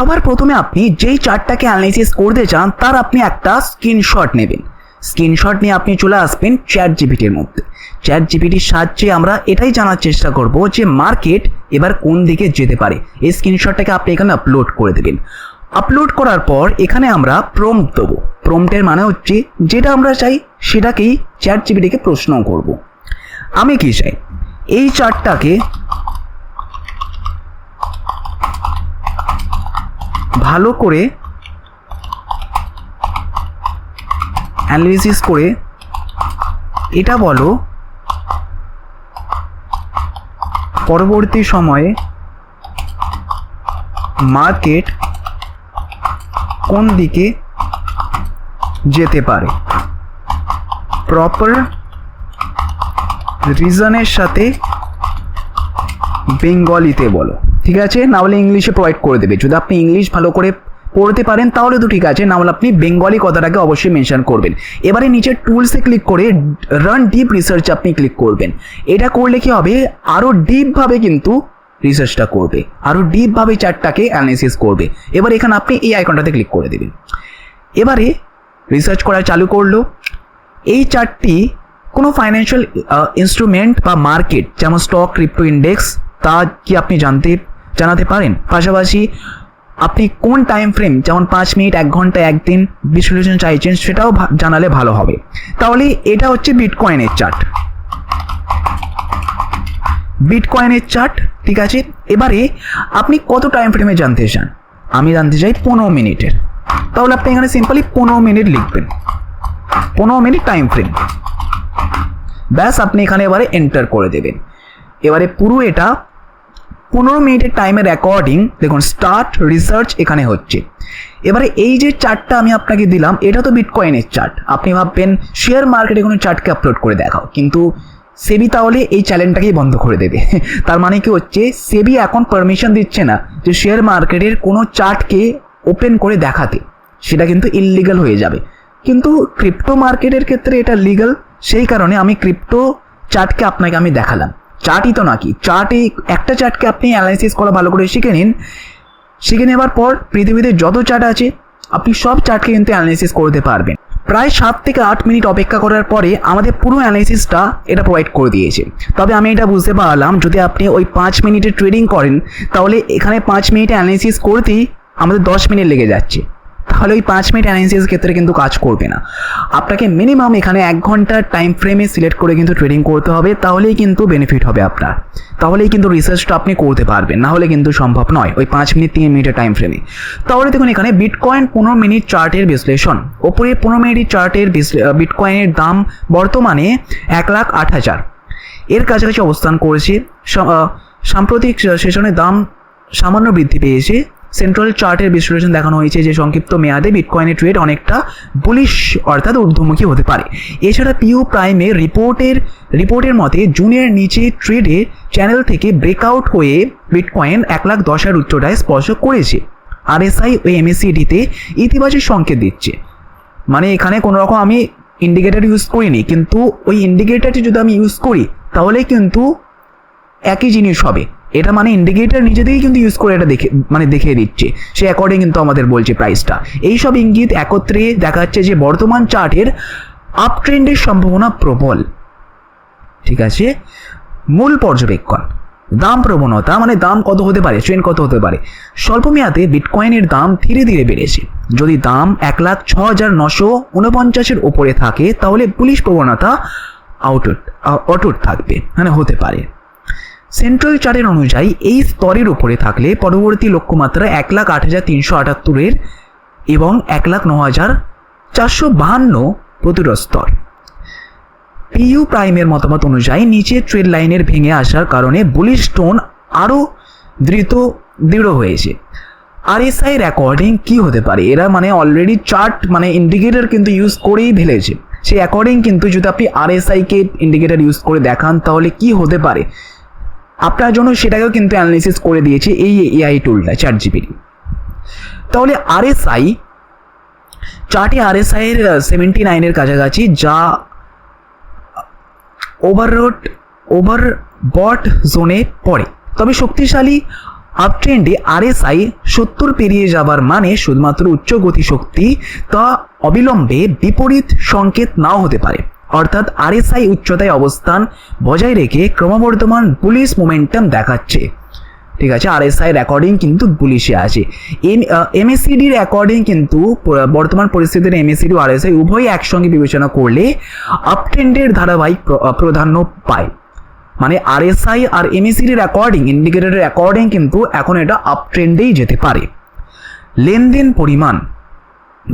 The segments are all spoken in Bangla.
সবার প্রথমে আপনি যেই চার্টটাকে অ্যানালাইসিস করতে চান, তার আপনি একটা স্ক্রিনশট নেবেন। স্ক্রিনশট নিয়ে আপনি চলে আসবেন চ্যাট জিপিটির মধ্যে। চ্যাট জিপিটির সাহায্যে আমরা এটাই জানার চেষ্টা করব যে মার্কেট এবার কোন দিকে যেতে পারে। এই স্ক্রিনশটটাকে আপনি এখানে আপলোড করে দেবেন। আপলোড করার পর এখানে আমরা প্রম্পট দেবো। প্রম্পটের মানে হচ্ছে যেটা আমরা চাই সেটাকেই চ্যাট জিপিটিকে প্রশ্ন করব। আমি কি চাই? এই চার্টটাকে ভালো করে অ্যানালিসিস করে এটা বলো, পরবর্তী সময়ে মার্কেট কোন দিকে যেতে পারে? প্রপার রিজনের সাথে বেঙ্গলিতে বলো। ঠিক আছে? না হলে ইংলিশে প্রোভাইড করে দেবে। যদি আপনি ইংলিশ ভালো করে পড়তে পারেন, তাহলে তো ঠিক আছে। না হলে আপনি বেঙ্গলি কথাটাকে অবশ্যই মেনশন করবেন। এবারে নিচের টুলসে ক্লিক করে রান ডিপ রিসার্চ আপনি ক্লিক করবেন। এটা করলে কি হবে? আরও ডিপভাবে কিন্তু রিসার্চটা করবে। আরও ডিপভাবে চার্টটাকে অ্যানালিসিস করবে। এবার এখানে আপনি এই আইকনটাতে ক্লিক করে দেবেন। এবারে রিসার্চ করা চালু করল। এই চার্টটি কোনো ফাইন্যান্সিয়াল ইনস্ট্রুমেন্ট বা মার্কেট যেমন স্টক ক্রিপ্টো ইন্ডেক্স তা কি আপনি জানতে জানাতে পারেন। পাশাপাশি আপনি কোন টাইম ফ্রেম যেমন পাঁচ মিনিট এক ঘণ্টা, একদিন বিশ্লেষণ চাইছেন, সেটাও জানালে ভালো হবে। তাহলে এটা হচ্ছে বিটকয়েনের চার্ট বিটকয়েনের চার্ট ঠিক আছে? এবারে আপনি কত টাইম ফ্রেমে জানতে চান? আমি জানতে চাই পনেরো মিনিটের তাহলে আপনি এখানে সিম্পলি পনেরো মিনিট লিখবেন। পনেরো মিনিট টাইম ফ্রেম ব্যাস, আপনি এখানে এবারে এন্টার করে দেবেন। এবারে পুরো এটা পনেরো মিনিটের টাইমের অ্যাকর্ডিং দেখুন স্টার্ট রিসার্চ এখানে হচ্ছে। এবারে এই যে চার্টটা আমি আপনাকে দিলাম, এটা তো বিটকয়েনের চার্ট আপনি ভাববেন শেয়ার মার্কেটে কোনো চার্টকে আপলোড করে দেখাও, কিন্তু সেবি তাহলে এই চ্যালেঞ্জটাকেই বন্ধ করে দেবে। তার মানে কি হচ্ছে সেবি এখন পারমিশন দিচ্ছে না যে শেয়ার মার্কেটের কোনো চার্টকে ওপেন করে দেখাতে। সেটা কিন্তু ইললিগাল হয়ে যাবে। কিন্তু ক্রিপ্টো মার্কেটের ক্ষেত্রে এটা লিগাল সেই কারণে আমি ক্রিপ্টো চার্টকে আপনাকে আমি দেখালাম। চার্টই তো নাকি? চার্টে একটা চার্টকে আপনি অ্যানালাইসিস করা ভালো করে শিখে নিন। শিখে নেওয়ার পর পৃথিবীতে যত চার্ট আছে, আপনি সব চার্টকে কিন্তু অ্যানালাইসিস করতে পারবেন। প্রায় সাত থেকে আট মিনিট অপেক্ষা করার পরে আমাদের পুরো অ্যানালাইসিসটা এটা প্রোভাইড করে দিয়েছে। তবে আমি এটা বুঝতে পারলাম, যদি আপনি ওই পাঁচ মিনিটে ট্রেডিং করেন, তাহলে এখানে পাঁচ মিনিটে অ্যানালাইসিস করতেই আমাদের দশ মিনিট লেগে যাচ্ছে। তাহলে ওই পাঁচ মিনিট অ্যানালিসিস ক্ষেত্রে কিন্তু কাজ করবে না। আপনাকে মিনিমাম এখানে এক ঘণ্টার টাইম ফ্রেমে সিলেক্ট করে কিন্তু ট্রেডিং করতে হবে, তাহলেই কিন্তু বেনিফিট হবে আপনার। তাহলেই কিন্তু রিসার্চটা আপনি করতে পারবেন, না হলে কিন্তু সম্ভব নয় ওই পাঁচ মিনিট, তিন মিনিটের টাইম ফ্রেমে তাহলে দেখুন এখানে বিটকয়েন পনেরো মিনিট চার্টের বিশ্লেষণ। ওপরে পনেরো মিনিট চার্টের বিটকয়েনের দাম বর্তমানে এক লাখ আট হাজার। এর কাছাকাছি অবস্থান করেছে সাম্প্রতিক সেশনের দাম সামান্য বৃদ্ধি পেয়েছে। সেন্ট্রাল চার্টের বিশ্লেষণ দেখানো হয়েছে যে সংক্ষিপ্ত মেয়াদে বিটকয়েনের ট্রেড অনেকটা বুলিশ অর্থাৎ ঊর্ধ্বমুখী হতে পারে। এছাড়া পিউ প্রাইমের রিপোর্টের রিপোর্টের মতে জুনের নিচে ট্রেডে চ্যানেল থেকে ব্রেকআউট হয়ে বিটকয়েন এক লাখ দশ হাজার উচ্চতায় স্পর্শ করেছে। আরএসআই ও এমএসিডিতে ইতিবাচক সংকেত দিচ্ছে। মানে এখানে কোনো রকম আমি ইন্ডিকেটার ইউজ করিনি, কিন্তু ওই ইন্ডিকেটারটি যদি আমি ইউজ করি, তাহলে কিন্তু একই জিনিস হবে। এটা মানে ইন্ডিকেটার নিজে থেকেই কিন্তু ইউজ করে এটা দেখে মানে দেখিয়ে দিচ্ছে। সে অ্যাকর্ডিং কিন্তু আমাদের বলছে প্রাইসটা এইসব ইঙ্গিত একত্রে দেখা যাচ্ছে যে বর্তমান চার্টের আপ ট্রেন্ডের সম্ভাবনা প্রবল। ঠিক আছে? মূল পর্যবেক্ষণ। দাম প্রবণতা মানে দাম কত হতে পারে ট্রেন কত হতে পারে। স্বল্প মেয়াদে বিটকয়েনের দাম ধীরে ধীরে বেড়েছে। যদি দাম এক লাখ ছ হাজার নশো উনপঞ্চাশের ওপরে থাকে, তাহলে পুলিশ প্রবণতা আউটুট অটুট থাকবে মানে হতে পারে। সেন্ট্রাল চার্টের অনুযায়ী এই স্তরের উপরে থাকলে পরবর্তী লক্ষ্যমাত্রা এক লাখ আট হাজার তিনশো আটাত্তরের এবং এক লাখ ন হাজার চারশো বাহান্ন প্রতিরোধ স্তর। পিইউ প্রাইমের মতামত অনুযায়ী নিচে ট্রেড লাইনের ভেঙে আসার কারণে বুলিশ টোন আরও দ্রুত, দৃঢ় হয়েছে। আর এস আই অ্যাকর্ডিং কি হতে পারে? এরা মানে অলরেডি চার্ট মানে ইন্ডিকেটর কিন্তু ইউজ করেই ফেলেছে। সেই অ্যাকর্ডিং কিন্তু যদি আপনি আর এস আইকে ইন্ডিকেটর ইউজ করে দেখান, তাহলে কি হতে পারে? আপনার জন্য সেটাকেও কিন্তু অ্যানালিসিস করে দিয়েছে এই এআই টুলটা চ্যাট জিপিটি তাহলে আরএসআই চার্টে আরএসআই এর সেভেন্টি নাইনের কাছাকাছি, যা ওভাররোড ওভার বট জোনে পড়ে। তবে শক্তিশালী আপ ট্রেন্ডে আরএসআই সত্তর পেরিয়ে যাবার মানে শুধুমাত্র উচ্চ গতি শক্তি তা অবিলম্বে বিপরীত সংকেত নাও হতে পারে। অর্থাৎ আরএসআই উচ্চতায় অবস্থান বজায় রেখে ক্রমবর্ধমান পুলিশ মোমেন্টাম দেখাচ্ছে। ঠিক আছে, আরএসআই রেকর্ডিং কিন্তু পুলিশে আছে। এম এমএসিডির রেকর্ডিং কিন্তু বর্তমান পরিস্থিতির এমএসিডি ও আরএসআই উভয়ই একসঙ্গে বিবেচনা করলে আপ ট্রেন্ডের ধারাবাহিক প্রাধান্য পায়। মানে আরএসআই আর এমএসিডি রেকর্ডিং ইন্ডিকেটরের রেকর্ডিং কিন্তু এখন এটা আপ ট্রেন্ডেই যেতে পারে। লেনদেন পরিমাণ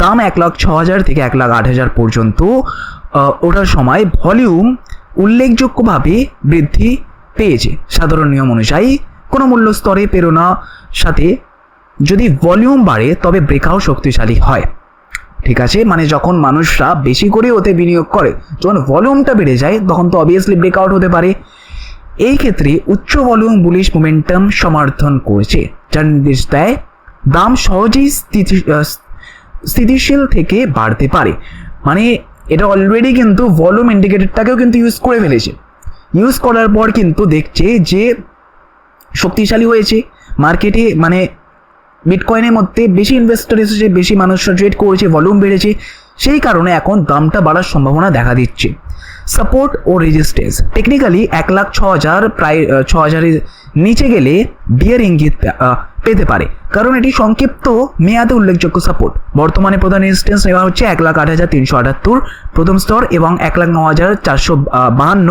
দাম এক লাখ ছ হাজার থেকে এক লাখ আট হাজার পর্যন্ত ওঠার সময় ভলিউম উল্লেখযোগ্যভাবে বৃদ্ধি পেয়েছে। সাধারণ নিয়ম অনুযায়ী, কোনো মূল্য স্তরে প্রেরণা সাথে যদি ভলিউম বাড়ে, তবে ব্রেকআউট শক্তিশালী হয়। ঠিক আছে? মানে যখন মানুষরা বেশি করে ওতে বিনিয়োগ করে, যখন ভলিউমটা বেড়ে যায়, তখন তো অবভিয়াসলি ব্রেকআউট হতে পারে। এই ক্ষেত্রে উচ্চ ভলিউম বুলিশ মোমেন্টাম সমর্থন করছে, যার নির্দেশ দেয় দাম সহজেই স্থিতিশীল থেকে বাড়তে পারে। মানে এটা অলরেডি কিন্তু ভলিউম ইন্ডিকেটরটাকেও কিন্তু ইউজ করে ফেলেছে। ইউজ করার পর কিন্তু দেখছে যে শক্তিশালী হয়েছে। মার্কেটে মানে বিটকয়েনের মধ্যে বেশি ইনভেস্টর এসেছে, বেশি মানুষরা ট্রেড করেছে ভলিউম বেড়েছে। সেই কারণে এখন দামটা বাড়ার সম্ভাবনা দেখা দিচ্ছে। সাপোর্ট ও রেজিস্ট্যান্স টেকনিক্যালি এক লাখ ছ হাজার, প্রায় ছ হাজারের নিচে গেলে বিয়ের ইঙ্গিত পেতে পারে। কারণ এটি সংক্ষিপ্ত মেয়াদে উল্লেখযোগ্য সাপোর্ট বর্তমানে প্রধান রেজিস্ট্যান্স নেওয়া হচ্ছে এক লাখ আট হাজার তিনশো আটাত্তর, প্রথম স্তর, এবং এক লাখ ন হাজার চারশো বাহান্ন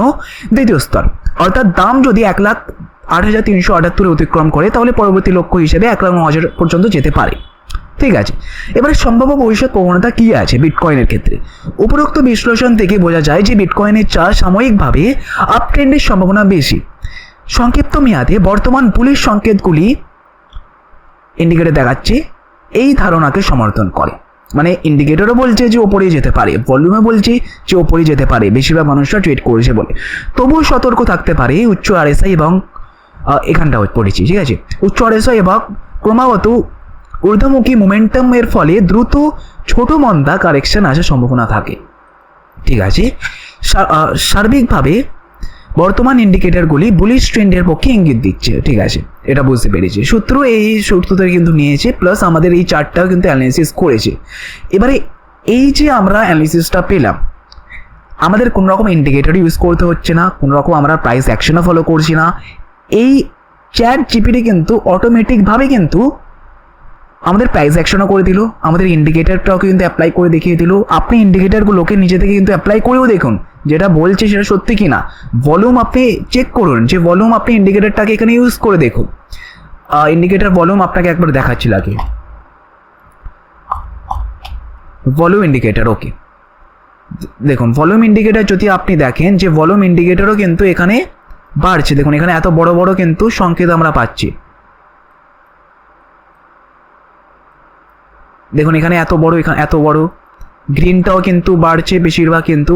দ্বিতীয় স্তর। অর্থাৎ দাম যদি এক লাখ আট হাজার তিনশো আটাত্তরে অতিক্রম করে, তাহলে পরবর্তী লক্ষ্য হিসেবে এক লাখ ন হাজার পর্যন্ত যেতে পারে। ঠিক আছে। এবারে সম্ভাব্য ভবিষ্যৎ প্রবণতা কী আছে বিটকয়েনের ক্ষেত্রে? উপরোক্ত বিশ্লেষণ থেকে বোঝা যায় যে বিটকয়েনের চার সাময়িকভাবে আপ ট্রেন্ডের সম্ভাবনা বেশি। সংক্ষিপ্ত মেয়াদে বর্তমান পুলিশ সংকেতগুলি ইন্ডিকেটর দেখাচ্ছে, এই ধারণাকে সমর্থন করে। মানে ইন্ডিকেটরও বলছে যে ওপরেই যেতে পারে ভলিউমে বলছে যে ওপরেই যেতে পারে, বেশিরভাগ মানুষরা ট্রেড করেছে বলে। তবুও সতর্ক থাকতে পারে উচ্চ আরএসআই এবং এখানটাও পড়েছি, ঠিক আছে? উচ্চ আরএসআই এবং ক্রমাগত ঊর্ধ্বমুখী মোমেন্টামের ফলে দ্রুত ছোট মন্দা কারেকশন আসার সম্ভাবনা থাকে। ঠিক আছে? সার্বিকভাবে বর্তমান ইন্ডিকেটরগুলি বুলিশ ট্রেন্ডের পক্ষে ইঙ্গিত দিচ্ছে। ঠিক আছে? এটা বুঝতে পেরেছি। সূত্র এই সূত্র থেকে কিন্তু নিয়েছে প্লাস আমাদের এই চার্টটাও কিন্তু অ্যানালিসিস করেছে। এবারে এই যে আমরা অ্যানালিসিসটা পেলাম, আমাদের কোনো রকম ইন্ডিকেটর ইউজ করতে হচ্ছে না কোনো রকম আমরা প্রাইস অ্যাকশনও ফলো করছি না। এই চ্যাট জিপিটি কিন্তু অটোমেটিকভাবে কিন্তু আমাদের প্রাইস অ্যাকশনও করে দিল, আমাদের ইন্ডিকেটারটাও কিন্তু অ্যাপ্লাই করে দেখিয়ে দিল। আপনি ইন্ডিকেটারগুলোকে নিজে থেকে কিন্তু অ্যাপ্লাই করেও দেখুন, যেটা বলছে সেটা সত্যি কি না ভলিউম আপনি চেক করুন, যে ভলিউম আপনি ইন্ডিকেটারটাকে এখানে ইউজ করে দেখুন। ইন্ডিকেটার ভলিউম আপনাকে একবার দেখাচ্ছি লাগে ভলিউম ইন্ডিকেটার ওকে দেখুন ভলিউম ইন্ডিকেটার যদি আপনি দেখেন, যে ভলিউম ইন্ডিকেটারও কিন্তু এখানে বাড়ছে। দেখুন, এখানে এত বড় বড় কিন্তু সংকেত আমরা পাচ্ছি। দেখুন, এখানে এত বড় এখানে এত বড়। গ্রিনটাও কিন্তু বাড়ছে বেশিরভাগ কিন্তু,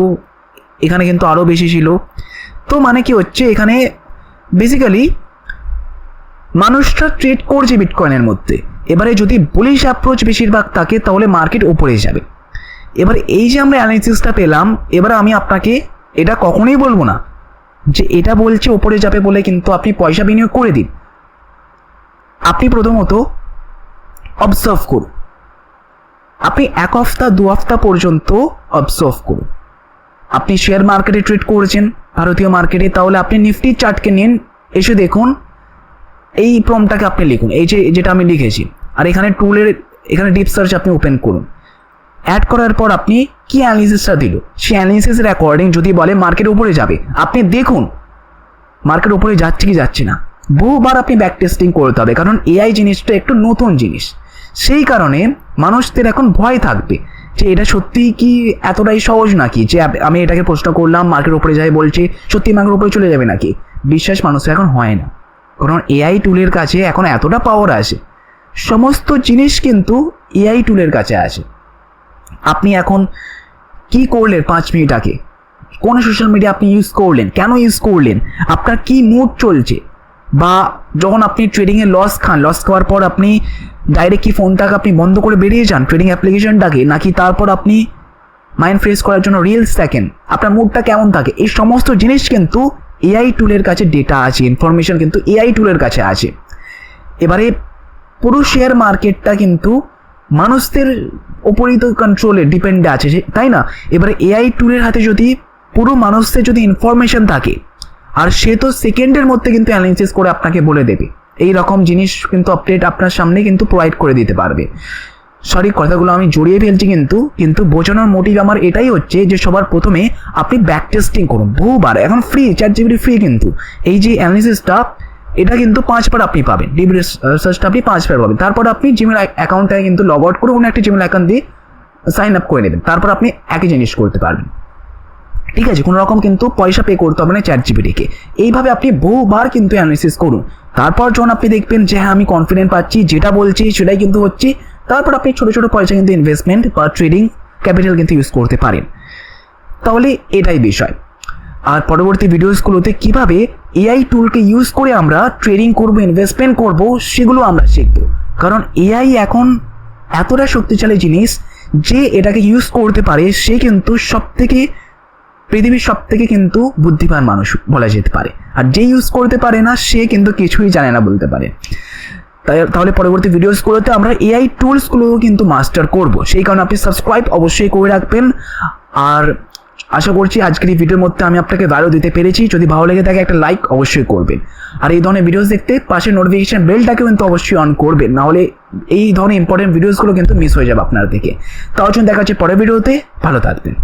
এখানে কিন্তু আরও বেশি ছিল। তো মানে কি হচ্ছে, এখানে বেসিক্যালি মানুষরা ট্রেড করছে বিটকয়েনের মধ্যে। এবারে যদি বুলিশ অ্যাপ্রোচ বেশিরভাগ থাকে, তাহলে মার্কেট উপরে যাবে। এবার এই যে আমরা অ্যানালিসিসটা পেলাম, এবার আমি আপনাকে এটা কখনোই বলব না, যে এটা বলছে ওপরে যাবে বলে কিন্তু আপনি পয়সা বিনিয়োগ করে দিন। আপনি প্রথমত অবজার্ভ করুন। আপনি এক হপ্তাহ দু হপ্তাহ পর্যন্ত অবজার্ভ করুন। আপনি শেয়ার মার্কেটে ট্রেড করেছেন, ভারতীয় মার্কেটে তাহলে আপনি নিফটি চার্টকে নিন, এসে দেখুন, এই প্রমটাকে আপনি লিখুন, এই যে, যেটা আমি লিখেছি। আর এখানে টুলের এখানে ডিপ সার্চ আপনি ওপেন করুন। অ্যাড করার পর আপনি কি অ্যানালিসিসটা দিল? সেই অ্যানালিসিসের অ্যাকর্ডিং যদি বলে মার্কেট উপরে যাবে, আপনি দেখুন মার্কেট উপরে যাচ্ছে কি যাচ্ছে না। বহুবার আপনি ব্যাক টেস্টিং করতে হবে, কারণ এআই জিনিসটা একটু নতুন জিনিস। সেই কারণে মানুষদের এখন ভয় থাকবে যে এটা সত্যি কি এতটাই সহজ নাকি? যে আমি এটাকে প্রশ্ন করলাম মার্কেট উপরে যাই বলছে, সত্যি মার্কের উপরে চলে যাবে নাকি? বিশ্বাস মানুষের এখন হয় না। কারণ এআই টুলের কাছে এখন এতটা পাওয়ার আছে। সমস্ত জিনিস কিন্তু এআই টুলের কাছে আছে। আপনি এখন কি করলেন পাঁচ মিনিট আগে? কোন সোশ্যাল মিডিয়া আপনি ইউজ করলেন? কেন ইউজ করলেন? আপনার কি মুড চলছে? বা যখন আপনি ট্রেডিংয়ে লস খান লস খাওয়ার পর আপনি ডাইরেক্ট কি ফোনটাকে আপনি বন্ধ করে বেরিয়ে যান ট্রেডিং অ্যাপ্লিকেশনটাকে নাকি তারপর আপনি মাইন্ড ফ্রেশ করার জন্য রিলস দেখেন, আপনার মুডটা কেমন থাকে? এই সমস্ত জিনিস কিন্তু এআই টুলের কাছে ডেটা আছে ইনফরমেশন কিন্তু এআই টুলের কাছে আছে। এবারে পুরো শেয়ার মার্কেটটা কিন্তু মানুষদের ওপরই তো কন্ট্রোলে ডিপেন্ড আছে, তাই না? এবারে এআই টুলের হাতে যদি পুরো মানুষদের যদি ইনফরমেশন থাকে আর সে তো সেকেন্ডের মধ্যে কিন্তু অ্যানালিসিস করে আপনাকে বলে দেবে। এই রকম জিনিস কিন্তু আপডেট আপনার সামনে কিন্তু প্রোভাইড করে দিতে পারবে। সরি কথাগুলো আমি জড়িয়ে ফেলছি কিন্তু কিন্তু বোঝানোর মোটিভ আমার এটাই হচ্ছে যে সবার প্রথমে আপনি ব্যাক টেস্টিং করুন। বহুবার, এখন ফ্রি চ্যাট জিবিটি ফ্রি কিন্তু। এই যে অ্যানালিসিসটা এটা কিন্তু পাঁচবার আপনি পাবেন। ডিপ রিসার্চটা আপনি পাঁচবার পাবেন। তারপর আপনি জিমেল অ্যাকাউন্টে কিন্তু লগ আউট করে অন্য একটা জিমেল অ্যাকাউন্ট দিয়ে সাইন আপ করে নেবেন। তারপর আপনি একই জিনিস করতে পারবেন। ঠিক আছে, কোনো রকম কিন্তু পয়সা পে করতে হবে না চ্যাট জিবিটিকে এইভাবে আপনি বহুবার কিন্তু অ্যানালিসিস করুন। তারপর যখন আপনি দেখবেন যে হ্যাঁ আমি কনফিডেন্ট পাচ্ছি, যেটা বলছি সেটাই কিন্তু হচ্ছে, তারপর আপনি ছোটো ছোটো পয়সা কিন্তু ইনভেস্টমেন্ট বা ট্রেডিং ক্যাপিটাল কিন্তু ইউজ করতে পারেন। তাহলে এটাই বিষয়। আর পরবর্তী ভিডিওসগুলোতে কীভাবে এআই টুলকে ইউজ করে আমরা ট্রেডিং করব ইনভেস্টমেন্ট করব, সেগুলো আমরা শিখব। কারণ এআই এখন এতটা শক্তিশালী জিনিস যে এটাকে ইউজ করতে পারে, সে কিন্তু সব থেকে পৃথিবীর সব থেকে কিন্তু বুদ্ধিমান মানুষ বলা যেতে পারে। আর যে ইউজ করতে পারে না, সে কিন্তু কিছুই জানে না বলতে পারে। তাহলে পরবর্তী ভিডিওসগুলোতে আমরা এআই টুলসগুলোও কিন্তু মাস্টার করব। সেই কারণে আপনি সাবস্ক্রাইব অবশ্যই করে রাখবেন। আর আশা করছি আজকের এই ভিডিওর মধ্যে আমি আপনাকে ভ্যালু দিতে পেরেছি। যদি ভালো লেগে থাকে একটা লাইক অবশ্যই করবেন। আর এই ধরনের ভিডিওস দেখতে পাশে নোটিফিকেশন বেলটাকে কিন্তু অবশ্যই অন করবেন। নাহলে এই ধরনের ইম্পর্টেন্ট ভিডিওসগুলো কিন্তু মিস হয়ে যাবে আপনার থেকে। তাও জন্য দেখা হচ্ছে পরের ভিডিওতে ভালো থাকবেন।